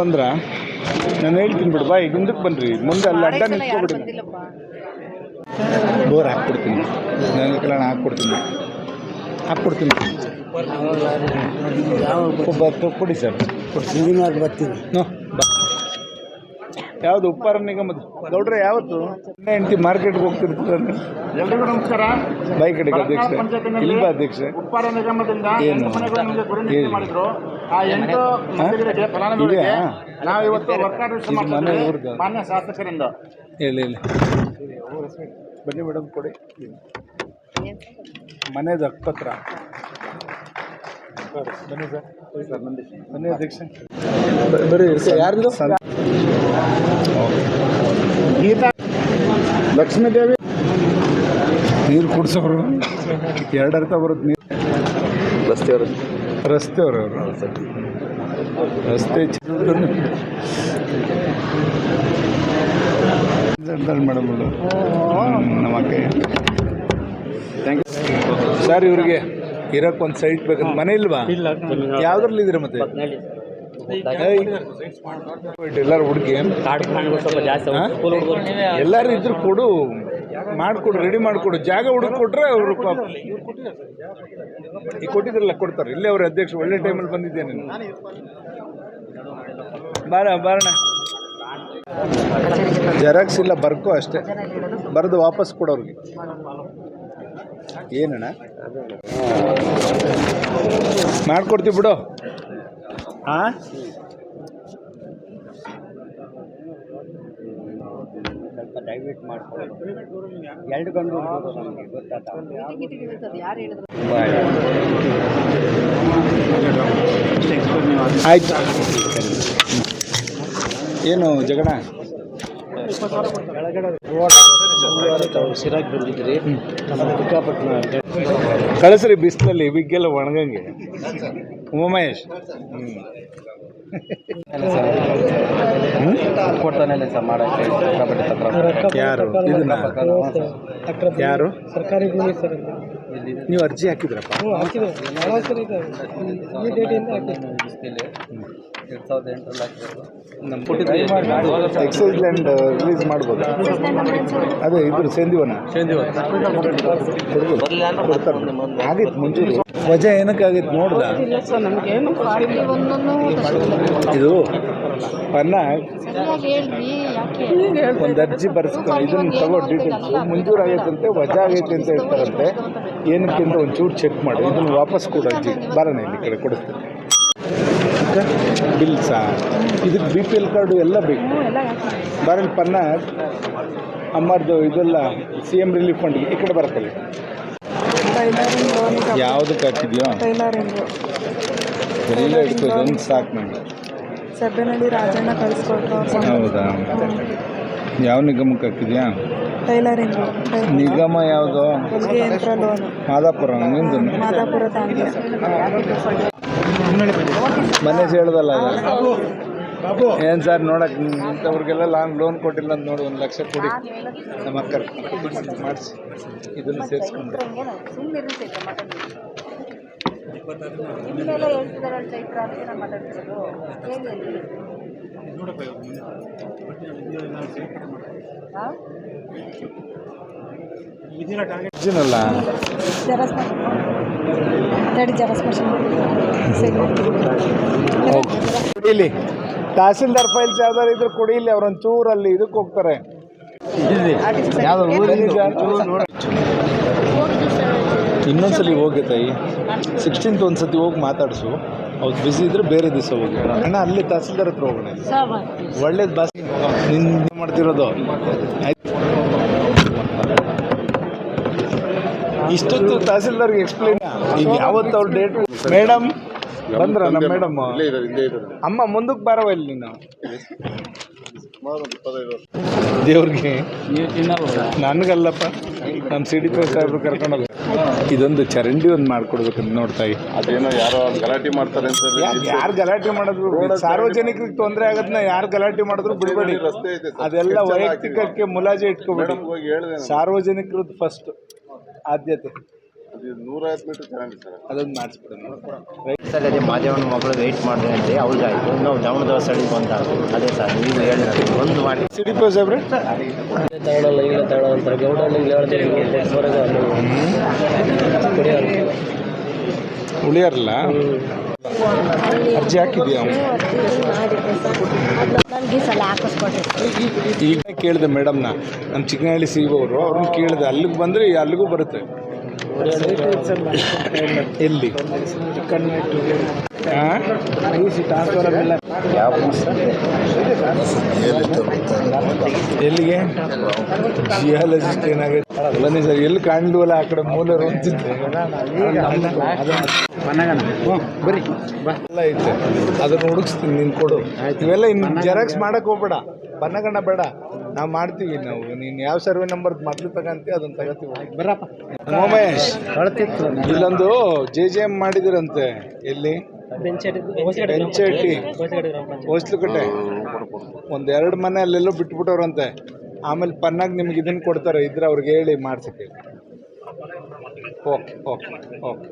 ಬಂದ್ರ ನಾನು ಹೇಳ್ತೀನಿ ಬಿಡು ಬಾಯ್ ಈಗ ಹಿಂದಕ್ಕೆ ಬನ್ರಿ. ಮುಂದೆ ಅಲ್ಲಿ ಅಡ್ಡ ನಿಂತ್ಕೊಬಿಡಿ ಬೋರ್ ಹಾಕ್ಬಿಡ್ತೀನಿ. ನನಗೆ ಕಲ್ಯಾಣ ಹಾಕ್ಬಿಡ್ತೀನಿ. ಹಾಕ್ಬಿಡ್ತೀನಿ. ಒಬ್ಬ ಕೊಡಿ ಸರ್. ಸಿಂಗಿನವ್ರು ಬರ್ತೀನಿ. ನೋ ಬಾ. ಯಾವುದು ಉಪ್ಪಾರ ನಿಗಮದ? ಗೌಡ್ರೆ ಯಾವತ್ತು? ಹೆಂಡತಿ ಮಾರ್ಕೆಟ್ಗೆ ಹೋಗ್ತಿರ್ತಾರೆ. ಎಲ್ರಿಗೂ ನಮಸ್ಕಾರ. ಬಾಯಿ ಕಡೆಗೆ ಅಧ್ಯಕ್ಷ. ಇಲ್ಲಿ ಬಾ ಅಧ್ಯಕ್ಷ. ಉಪ್ಪಾರ ನಿಗಮದಿಂದ ಏನು? ಎಂಟು ಮನೆಗಳು ನಮಗೆ ಗುರಿ ಹೇಳಿ. ಮಾಡಿದ್ರು ಆ ಎಂಟು ಮನೆಗಳಿಗೆ ಫಲಾನುಭವಿಗಳಿಗೆ ಇದೆಯಾ? ನಾವು ಇವತ್ತು ವರ್ಕಾರ್ಡ್ ಮನೆ ಊರ್ದು. ಮಾನ್ಯ ಶಾಸಕರಿಂದ. ಹೇಳಿ ಹೇಳಿ. ಬನ್ನಿ ಮೇಡಮ್ ಕೊಡಿ. ಮನೆದು ಹಕ್ಕುಪತ್ರ ಬನ್ನಿ ಸರ್. ಬನ್ನಿ ಅಧ್ಯಕ್ಷ. ಬರೀ ಯಾರು ಯಾರ್ದು? ಗೀತಾ ಲಕ್ಷ್ಮೀದೇವಿ ನೀರು ಕುಡ್ಸೋರು. ಎರಡು ಅರ್ಥ ಬರುತ್ತೆ ನೀರು. ರಸ್ತೆಯವರು. ರಸ್ತೆಯವರು ಅವರು. ರಸ್ತೆ ಮೇಡಮ್ ನಮ್ಮ ಅಕ್ಕ ಥ್ಯಾಂಕ್ ಯು ಸರ್ ಇವ್ರಿಗೆ ಇರಕ್ಕೆ ಒಂದು ಸೈಟ್ ಬೇಕಂತ ಮನೆ ಇಲ್ವಾ? ಯಾವ್ದ್ರಲ್ಲಿ ಇದ್ದೀರಾ ಮತ್ತೆ. ಎಲ್ಲರೂ ಹುಡುಗಿ. ಹಾ? ಎಲ್ಲರೂ ಇದ್ರು ಕೊಡು. ಮಾಡ್ಕೊಡು ರೆಡಿ ಮಾಡಿಕೊಡು. ಜಾಗ ಹುಡುಕ್ ಕೊಟ್ರೆ ಅವರು ಈಗ ಕೊಟ್ಟಿದ್ರಲ್ಲ ಕೊಡ್ತಾರೆ. ಇಲ್ಲೇ ಅವ್ರ ಅಧ್ಯಕ್ಷ ಒಳ್ಳೆ ಟೈಮಲ್ಲಿ ಬಂದಿದ್ದೇನೆ ನೀನು. ಬಾರ ಬಾರಣ ಜೆರಾಕ್ಸ್ ಇಲ್ಲ ಬರ್ಕೋ ಅಷ್ಟೇ. ಬರೆದು ವಾಪಸ್ ಕೊಡೋರಿಗೆ ಏನಣ್ಣ? ಮಾಡ್ಕೊಡ್ತೀವಿ ಬಿಡು. ಹಾಂ ದಯವಿಟ್ಟು ಮಾಡ್ಕೊಳ್ಳಿ. ಎರಡು ಗಂಡು ನಮಗೆ ಆಯ್ತು. ಏನು ಜಗಣ? ಸಿರಾಗಿ ಬಂದಿದ್ರಿ ಕಳಿಸ್ರಿ ಬಿಸಿಲಲ್ಲಿ ಬಿಗ್ಗೆಲ್ಲ ಒಣಗಂಗೆ. ಉಮಾಮಹೇಶ್ ಹ್ಞೂ ಕೊಡ್ತಾನೆ ಸರ್ ಮಾಡಕ್ಕೆ. ಯಾರು? ಇದನ್ನ? ಯಾರು? ಸರ್ಕಾರಿ ಭೂಮಿ ಸರ್ ನೀವು ಅರ್ಜಿ ಹಾಕಿದ್ರಪ್ಪ? ಹಾಕಿದ್ರಿ ಈ ಡೇಟಿಂದ ಹಾಕಿದೆ. ಎರಡು ಸಾವಿರದ ಎಂಟರಲ್ಲಿ ಹಾಕಿರೋದು. ನಮ್ಮ ಎಕ್ಸೈಸ್ ಲ್ಯಾಂಡ್ ರಿಲೀಸ್ ಮಾಡ್ಬೋದು. ಅದೇ ಇದ್ರ ಸೇಂದಿವನ ಕೊಡ್ತಾರೆ ಆಗಿತ್ತು ಮುಂಚೂರು ವಜಾ ಏನಕ್ಕೆ ಆಗಿತ್ತು ನೋಡ್ದ? ಇದು ಪನ್ನ. ಸರಿಯಾಗಿ ಹೇಳ್ರಿ ಯಾಕೆ? ಒಂದು ಅರ್ಜಿ ಬರ್ಸ್ಕೊಂಡು ಇದನ್ನ ತಗೋ ಡೀಟೇಲ್ಸ್ ಮಂಜೂರು ಆಗೈತಂತೆ ವಜಾ ಆಗೈತೆ ಅಂತ ಹೇಳ್ತಾರಂತೆ. ಏನಕ್ಕಿಂತ ಅಂತ ಒಂಚೂರು ಚೆಕ್ ಮಾಡಿ. ಇದನ್ನು ವಾಪಸ್ ಕೊಡು ಅರ್ಜಿ. ಬರೋಣ ಇಲ್ಲಿ ಕಡೆ ಕೊಡಿಸ್ತೀನಿ. Bill sir. ಇದಕ್ಕೆ ಬಿ ಪಿ ಎಲ್ ಕಾರ್ಡು ಎಲ್ಲ ಬೇಕು. ಬರಲ್ ಪನ್ನ ಅಮ್ಮರ್ದು ಇದೆಲ್ಲ ಸಿ ಎಂ ರಿಲೀಫ್ ಫಂಡ್ ಈ ಕಡೆ ಬರ್ತಲ್ಲ ಯಾವುದಕ್ಕೆ ಹಾಕಿದ್ಯೋ? ಎಲ್ಲ ಇಟ್ಕೋ ಒಂದು ಸಾಕು ನನಗೆ ಸಭೆನಲ್ಲಿ ರಾಜಣ್ಣ ಕಳಿಸ್ಕೊಟ್ರು ಹೌದಾ? ಯಾವ ನಿಗಮಕ್ಕೆ ಹಾಕಿದ್ಯಾ? ಟೈಲರಿಂಗ್ ನಿಗಮ ಯಾವುದು? ಮಾದಾಪುರ ನಿಂದು ಮಾದಾಪುರ ಮನೆ ಹೇಳ್ದಲ್ಲ ಏನು ಸರ್ ನೋಡಕ್ ಇಂಥವ್ರಿಗೆಲ್ಲ ಲಾಂಗ್ ಲೋನ್ ಕೊಟ್ಟಿಲ್ಲ ಅಂತ ನೋಡಿ ಒಂದು ಲಕ್ಷ ಕೊಡಿ. ನಮ್ಮ ಅಕ್ಕರ್ ಮಾಡಿಸಿ. ಇದನ್ನು ಸೇರಿಸ್ಕೊಂಡು ಸುಮ್ಮನೆ ಕುಡೀಲಿ ತಹಸೀಲ್ದಾರ್ ಫೈಲ್ಸ್ ಯಾವ್ದಾರು ಇದ್ರೆ ಕುಡೀಲಿ ಅವ್ರೊಂದು ಚೂರಲ್ಲಿ ಇದಕ್ಕೆ ಹೋಗ್ತಾರೆ. ಇನ್ನೊಂದ್ಸಲಿ ಹೋಗಿ ತಾಯಿ ಸಿಕ್ಸ್ಟೀನ್ತ್ ಒಂದ್ಸತಿ ಹೋಗಿ ಮಾತಾಡಿಸು. ಅವ್ರು ಬಿಸಿ ಇದ್ರೆ ಬೇರೆ ದಿವಸ ಹೋಗಿ ಅಣ್ಣ ಅಲ್ಲಿ ತಹಸೀಲ್ದಾರ್ ಹತ್ರ ಹೋಗೋಣ ಒಳ್ಳೇದು ಬಸ್ ನಿನ್ನ ಮಾಡ್ತಿರೋದು. ಆಯ್ತು. ಇಷ್ಟೊತ್ತು ತಹಸೀಲ್ದಾರ್ಗೆ ಎಕ್ಸ್ಪ್ಲೈನ್ ಈಗ ಯಾವತ್ತು ಅವ್ರ ಡೇಟ್ ಮೇಡಮ್ ಬಂದ್ರ? ನಮ್ಮ ಮೇಡಮ್ ಅಮ್ಮ ಮುಂದಕ್ಕೆ ಬರವ ಇಲ್ಲಿ ನೀನು ದೇವ್ರಿಗೆ. ನನಗಲ್ಲಪ್ಪ ನಮ್ಮ ಸಿ ಡಿ ಪಿ ಸಾಹೇಬ್ರು ಕರ್ಕೊಂಡೋಗ ಇದೊಂದು ಚರಂಡಿ ಒಂದು ಮಾಡ್ಕೊಡ್ಬೇಕಂತ ನೋಡ್ತಾಯಿ ಅದೇನೋ ಯಾರೋ ಗಲಾಟೆ ಮಾಡ್ತಾರೆ ಅಂತ ಯಾರು ಗಲಾಟೆ ಮಾಡಿದ್ರು. ಸಾರ್ವಜನಿಕರಿಗೆ ತೊಂದರೆ ಆಗೋದನ್ನ ಯಾರು ಗಲಾಟೆ ಮಾಡಿದ್ರು ಬಿಡ್ಬೇಡಿ. ರಸ್ತೆ ಇದೆ ಸರ್. ಅದೆಲ್ಲ ವೈಯಕ್ತಿಕಕ್ಕೆ ಮುಲಾಜೆ ಇಟ್ಕೋಬೇಡಿ. ಹೋಗಿ ಹೇಳಿದೆ ಸಾರ್ವಜನಿಕರದ್ದು ಫಸ್ಟ್ ಆದ್ಯತೆ. ಅದೊಂದು ಮಾಡಿಸ್ಬಿಡೋಣ. ಮಾದೇವನ ಮಗಳು ವೆಯ್ಟ್ ಮಾಡಿದೆ ಅಂತ ಅವ್ರಿಗಾಯ್ತು ನಾವು ದಾವಣಗೆರೆ ಸೈಡಿಗೆ ಬಂದಾಗ ಅದೇ ಸರ್ ನೀವು ಹೇಳಿದ್ರೆ ಒಂದು ಮಾಡಿ. ಸಿಡಿ ಪೋಸ್ ತಗೊಳ್ಳಲ್ಲ ಈಗಲೇ ತಗೊಳ್ಳೋ ಅಂತಾರೆ ಉಳಿಯಾರಲ್ಲ? ಅರ್ಜಿ ಹಾಕಿದ್ಯಾ ಈಗ ಕೇಳಿದೆ ಮೇಡಮ್ನ ನಮ್ಮ ಚಿಕ್ಕನಹಳ್ಳಿ ಸಿ ಅವರು ಅವ್ರನ್ನ ಕೇಳಿದೆ. ಅಲ್ಲಿಗೆ ಬಂದರೆ ಅಲ್ಲಿಗೂ ಬರುತ್ತೆ. ಎಲ್ಲಿ? ಎಲ್ಲಿಗೆ? ಜಿಯಾಲಜಿಸ್ಟ್ ಏನಾಗುತ್ತೆ ಬನ್ನಿ ಸರ್ ಎಲ್ಲಿ ಕಾಣ್ಲಿವಲ್ಲ ಆ ಕಡೆ ಮೂಲೆ ಬರಿ ಬರ್ರಿ ಎಲ್ಲ ಐತೆ. ಅದನ್ನ ಹುಡುಕ್ಸ್ತೀನಿ ನೀನು ಕೊಡು. ಇವೆಲ್ಲ ಇನ್ನು ಜೆರಾಕ್ಸ್ ಮಾಡಕ್ ಹೋಗ್ಬೇಡ. ಬನ್ನಗಣ್ಣ ಬೇಡ. ನಾವು ಮಾಡ್ತೀವಿ ನಾವು. ನೀನು ಯಾವ ಸರ್ವೆ ನಂಬರ್ ಮೊದಲು ತಗಂತೀವಿ ಅದನ್ನ ತಗೋತೀವಿ. ಬರಪ್ಪ. ಉಮೇಶ್. ಇಲ್ಲೊಂದು ಜೆ ಜೆ ಎಂ ಮಾಡಿದಿರಂತೆ. ಎಲ್ಲಿ? ಬೆಂಚೆಟ್ಟಿ ಹೊಸ್ಲುಕಟ್ಟೆ. ಒಂದೆರಡು ಮನೆ ಅಲ್ಲೆಲ್ಲೋ ಬಿಟ್ಬಿಟ್ಟವ್ರಂತೆ. ಆಮೇಲೆ ಪನ್ನಾಗಿ ನಿಮ್ಗೆ ಇದನ್ನು ಕೊಡ್ತಾರೆ. ಇದ್ರೆ ಅವ್ರಿಗೆ ಹೇಳಿ ಮಾಡ್ಸಕ್ಕೆ ಓಕೆ ಓಕೆ ಓಕೆ.